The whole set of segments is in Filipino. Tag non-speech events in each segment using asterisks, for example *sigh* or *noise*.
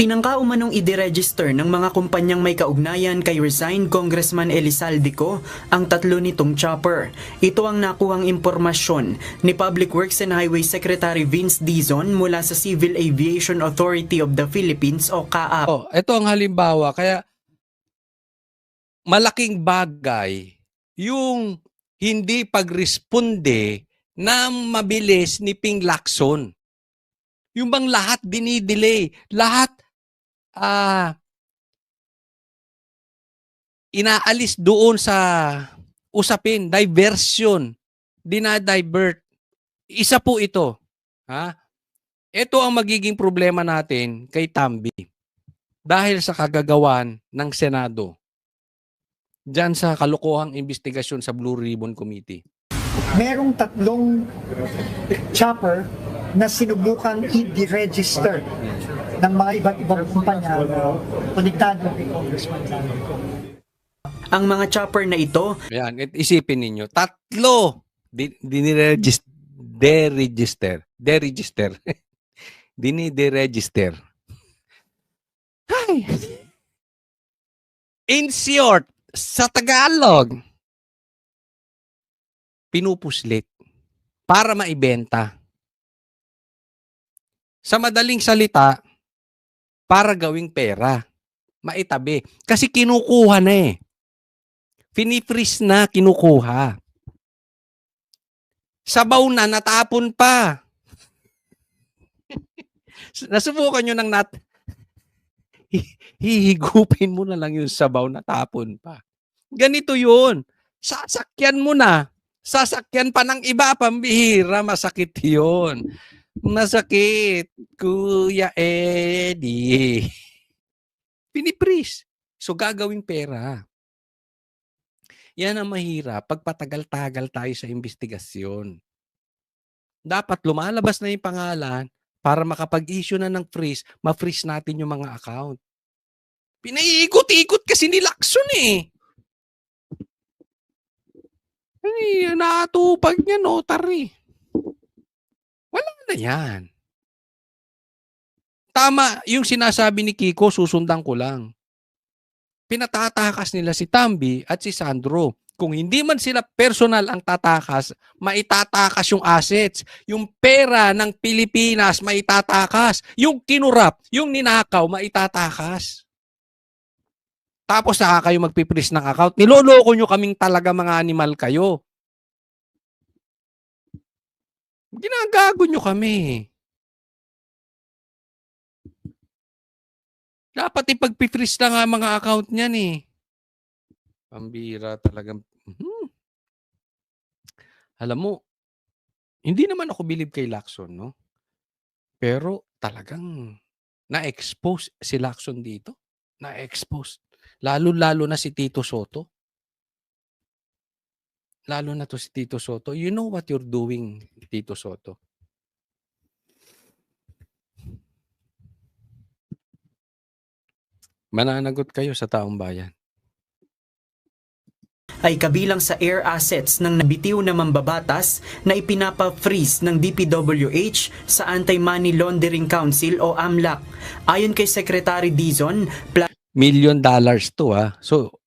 Tinangka umanong i-deregister ng mga kumpanyang may kaugnayan kay resigned Congressman Elisaldico ang tatlo nitong chopper. Ito ang nakuhang impormasyon ni Public Works and Highway Secretary Vince Dizon mula sa Civil Aviation Authority of the Philippines o CAAP. Oh, ito ang halimbawa. Kaya malaking bagay yung hindi pagresponde na mabilis ni Ping Lacson. Yung bang lahat dinidelay, lahat ah inaalis doon sa usapin, diversion, dinadivert. Isa po ito. Ha? Ito ang magiging problema natin kay Tambi dahil sa kagagawan ng Senado dyan sa kalukuhang investigasyon sa Blue Ribbon Committee. merong tatlong chopper na sinubukang i-deregister ng mga iba't ibang kumpanya konektado kay Congressman. Ang mga chopper na ito Ayan, at isipin ninyo, tatlo di, diniregister, deregister, deregister, *laughs* dinideregister. Ay. In short, sa Tagalog, pinupuslit para maibenta. Sa madaling salita, para gawing pera. Maitabi. Kasi kinukuha na eh. Finifreeze na, kinukuha. Sabaw na, natapon pa. *laughs* Nasubukan nyo ng nat... *laughs* Hi- Hihigupin mo na lang yung sabaw, natapon pa. Ganito yun. Sasakyan mo na. Sasakyan pa ng iba, pambihira, masakit yun. Masakit, Kuya Eddie. Pinipris. So gagawing pera. Yan ang mahirap pag patagal-tagal tayo sa investigasyon. Dapat lumalabas na yung pangalan para makapag-issue na ng freeze, ma-freeze natin yung mga account. Pinaiikot-ikot kasi ni Lacson eh. Ay, natupag niya, notary. Wala na yan. Tama, yung sinasabi ni Kiko, susundan ko lang. Pinatatakas nila si Tambi at si Sandro. Kung hindi man sila personal ang tatakas, maitatakas yung assets. Yung pera ng Pilipinas, maitatakas. Yung kinurap, yung ninakaw, maitatakas. Tapos saka kayo magpipris ng account. Niloloko nyo kaming talaga mga animal kayo. Ginagago nyo kami. Dapat ipag-freeze na nga mga account niyan eh. Pambira talagang. Mhm. Alam mo, hindi naman ako believe kay Lacson, no? Pero talagang na-expose si Lacson dito. Na-expose. Lalo-lalo na si Tito Soto. Lalo na to si Tito Soto. You know what you're doing, Tito Soto. Mananagot kayo sa taong bayan. ay kabilang sa air assets ng nabitiw na mambabatas na ipinapa-freeze ng DPWH sa Anti-Money Laundering Council o AMLAC. Ayon kay Secretary Dizon, Million dollars to ah. So,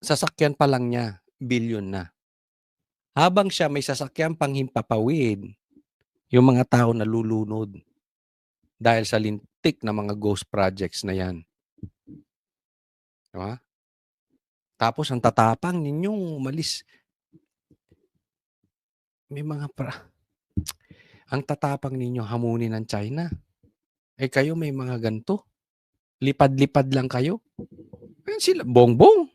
sasakyan pa lang niya, billion na. Habang siya may sasakyan pang himpapawid, yung mga tao nalulunod dahil sa lintik na mga ghost projects na yan. Diba? Tapos ang tatapang ninyong umalis. May mga pra... *tsk* Ang tatapang ninyo hamunin ng China. Eh kayo may mga ganto. Lipad-lipad lang kayo. Ayun sila, bongbong.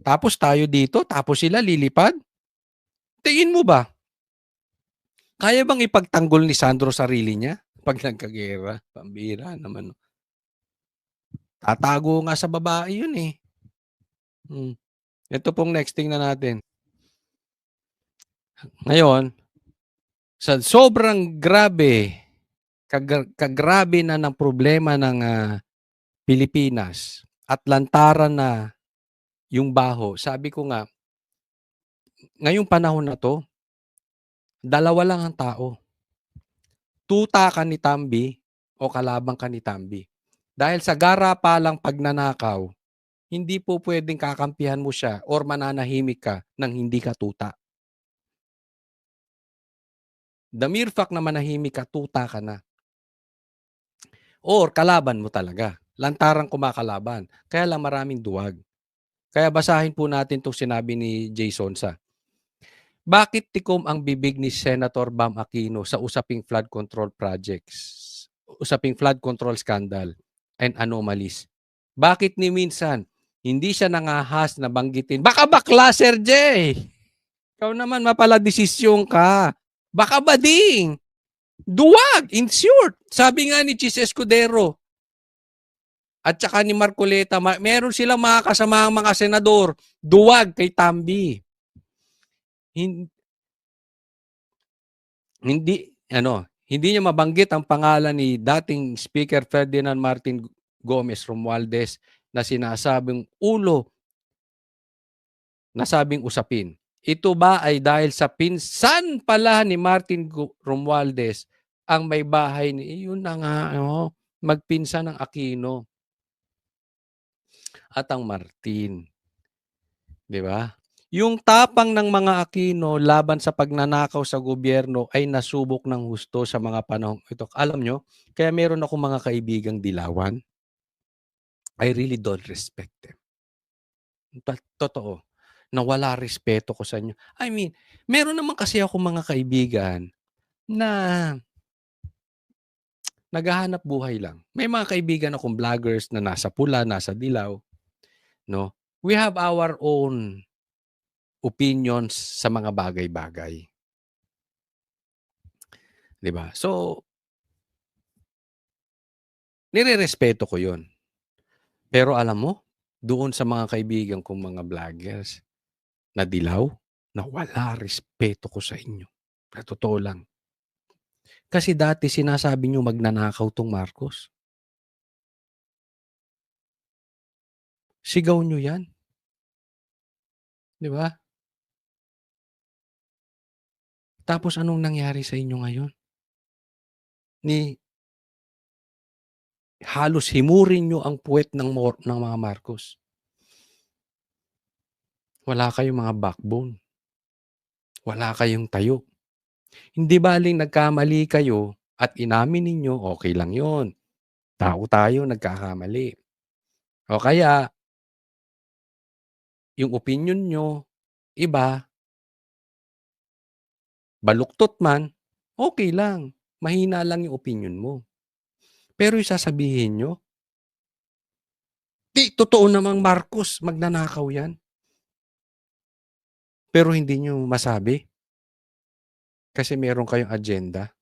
Tapos tayo dito, tapos sila lilipad. Tingin mo ba? Kaya bang ipagtanggol ni Sandro sarili niya pag nagkagera? Pambira naman. no? Tatago nga sa babae yun eh. Hmm. Ito pong next thing na natin. Ngayon, sa sobrang grabe, kagra- kagrabe na ng problema ng ah, Pilipinas at lantaran na yung baho, sabi ko nga, ngayong panahon na to, dalawa lang ang tao. Tuta ka ni Tambi o kalabang ka ni Tambi. Dahil sa gara palang pagnanakaw, hindi po pwedeng kakampihan mo siya or mananahimik ka nang hindi ka tuta. The mere fact na manahimik ka, tuta ka na. Or kalaban mo talaga. Lantarang kumakalaban. Kaya lang maraming duwag. Kaya basahin po natin itong sinabi ni Jason sa. Bakit tikom ang bibig ni Senator Bam Aquino sa usaping flood control projects? Usaping flood control scandal and anomalies. Bakit ni minsan hindi siya nangahas na banggitin? Baka bakla, Sir J! Ikaw naman mapala desisyon ka. Baka bading. Duwag, in short. Sabi nga ni Chis Escudero at saka ni Marcoleta, ma- meron silang mga kasamaang mga senador, duwag kay Tambi. Hin- Hindi, ano, hindi niya mabanggit ang pangalan ni dating Speaker Ferdinand Martin Gomez Romualdez na sinasabing ulo nasabing usapin. Ito ba ay dahil sa pinsan pala ni Martin Romualdez ang may bahay ni yun na nga ano, magpinsan ng Aquino at ang Martin. 'Di ba? Yung tapang ng mga Aquino laban sa pagnanakaw sa gobyerno ay nasubok ng husto sa mga panahong ito. Alam nyo, kaya meron ako mga kaibigang dilawan. I really don't respect them. Totoo. Na wala respeto ko sa inyo. I mean, meron naman kasi ako mga kaibigan na naghahanap buhay lang. May mga kaibigan akong vloggers na nasa pula, nasa dilaw. No? We have our own opinions sa mga bagay-bagay. 'Di ba? So nirerespeto ko 'yon. Pero alam mo, doon sa mga kaibigan kong mga vloggers na dilaw, na wala respeto ko sa inyo. Na totoo lang. Kasi dati sinasabi nyo magnanakaw tong Marcos. Sigaw nyo yan. Di ba? Tapos anong nangyari sa inyo ngayon? Ni halos himurin nyo ang puwet ng, mor- ng mga Marcos. Wala kayong mga backbone. Wala kayong tayo. Hindi baling nagkamali kayo at inamin ninyo, okay lang yon. Tao tayo, nagkakamali. O kaya, yung opinion nyo, iba, baluktot man, okay lang. Mahina lang yung opinion mo. Pero yung sasabihin nyo, di, totoo namang Marcos, magnanakaw yan. Pero hindi nyo masabi. Kasi meron kayong agenda.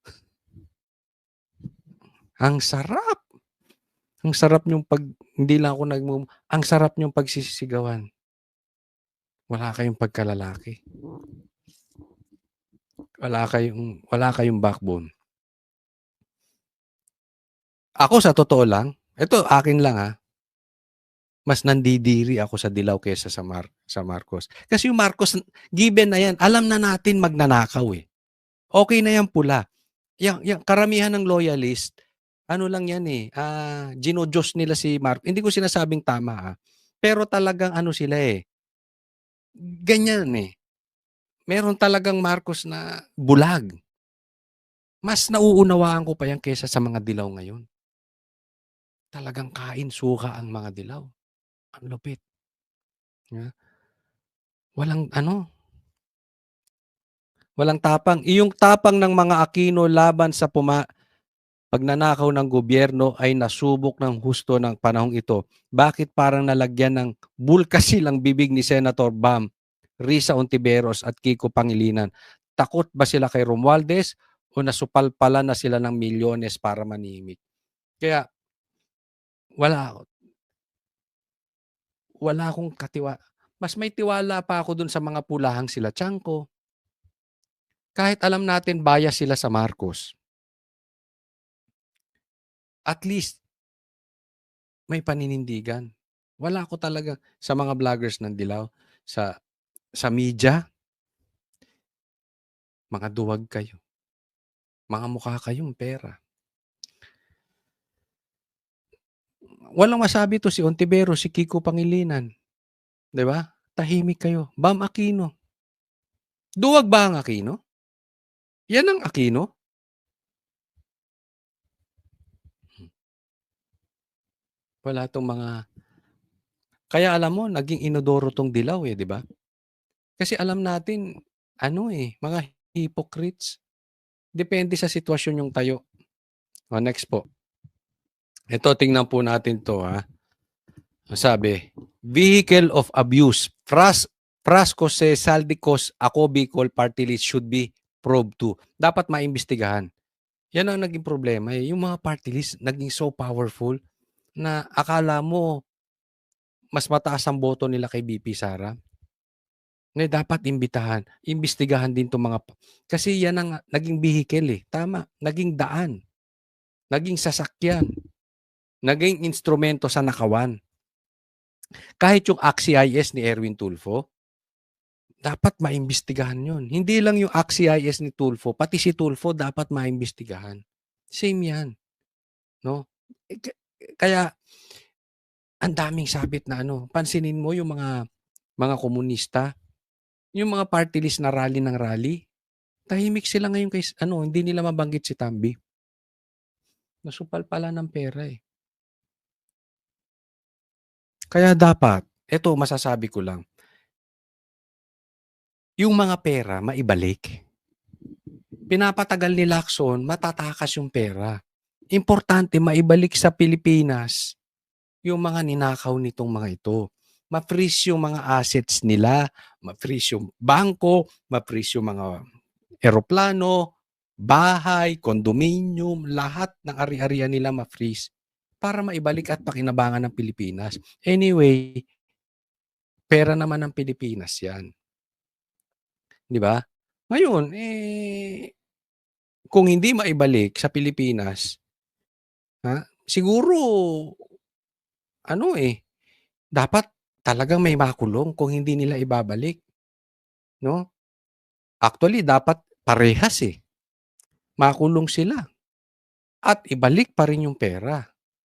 Ang sarap. Ang sarap yung pag, hindi lang ako nagmum, ang sarap yung pagsisigawan. Wala kayong pagkalalaki. Wala kayong, wala kayong backbone. Ako sa totoo lang, ito akin lang ha, mas nandidiri ako sa dilaw kaysa sa, Mar sa Marcos. Kasi yung Marcos, given na yan, alam na natin magnanakaw eh. Okay na yan pula. Yang, yang karamihan ng loyalist, ano lang yan eh, ah, ginojos nila si Marcos. Hindi ko sinasabing tama ah. Pero talagang ano sila eh, ganyan eh. Meron talagang Marcos na bulag. Mas nauunawaan ko pa yan kaysa sa mga dilaw ngayon. Talagang kain suka ang mga dilaw. Ang lupit. Yeah. Walang ano, walang tapang. Iyong tapang ng mga Aquino laban sa puma pagnanakaw ng gobyerno ay nasubok ng husto ng panahong ito. Bakit parang nalagyan ng bulkasil *laughs* ang bibig ni Senator Bam, Risa Ontiveros at Kiko Pangilinan? Takot ba sila kay Romualdez o nasupalpala na sila ng milyones para manimik? Kaya wala ako. Wala akong katiwa. Mas may tiwala pa ako dun sa mga pulahang sila Chanko. Kahit alam natin bias sila sa Marcos. At least, may paninindigan. Wala ako talaga sa mga vloggers ng Dilaw, sa sa media, mga duwag kayo. Mga mukha kayong pera. walang masabi to si Ontivero, si Kiko Pangilinan. 'Di ba? Tahimik kayo. Bam Aquino. Duwag ba ang Aquino? Yan ang Aquino? Wala tong mga kaya alam mo, naging inodoro tong dilaw eh, di ba? Kasi alam natin, ano eh, mga hypocrites. Depende sa sitwasyon yung tayo. O, next po. Ito, tingnan po natin to ha. Sabi, vehicle of abuse. Pras, Prasco se Saldicos ako Bicol party list should be probed to. Dapat maimbestigahan. Yan ang naging problema eh. Yung mga party list naging so powerful na akala mo mas mataas ang boto nila kay BP Sara. Na dapat imbitahan, imbestigahan din 'tong mga kasi yan ang naging vehicle eh. Tama, naging daan. Naging sasakyan. Naging instrumento sa nakawan. Kahit yung AXIS ni Erwin Tulfo, dapat maimbestigahan yun. Hindi lang yung AXIS ni Tulfo, pati si Tulfo dapat maimbestigahan. Same yan. No? Eh, Kaya, ang daming sabit na ano. Pansinin mo yung mga mga komunista, yung mga party list na rally ng rally, tahimik sila ngayon kay, ano, hindi nila mabanggit si Tambi. Nasupal pala ng pera eh. Kaya dapat, eto masasabi ko lang, yung mga pera maibalik. Pinapatagal ni Lacson, matatakas yung pera. Importante maibalik sa Pilipinas yung mga ninakaw nitong mga ito. Ma-freeze yung mga assets nila, ma-freeze yung bangko, ma-freeze yung mga eroplano, bahay, condominium, lahat ng ari-arian nila ma-freeze para maibalik at pakinabangan ng Pilipinas. Anyway, pera naman ng Pilipinas yan. Di ba? Ngayon, eh, kung hindi maibalik sa Pilipinas, ha, siguro, ano eh, dapat talagang may makulong kung hindi nila ibabalik. No? Actually, dapat parehas eh. Makulong sila. At ibalik pa rin yung pera.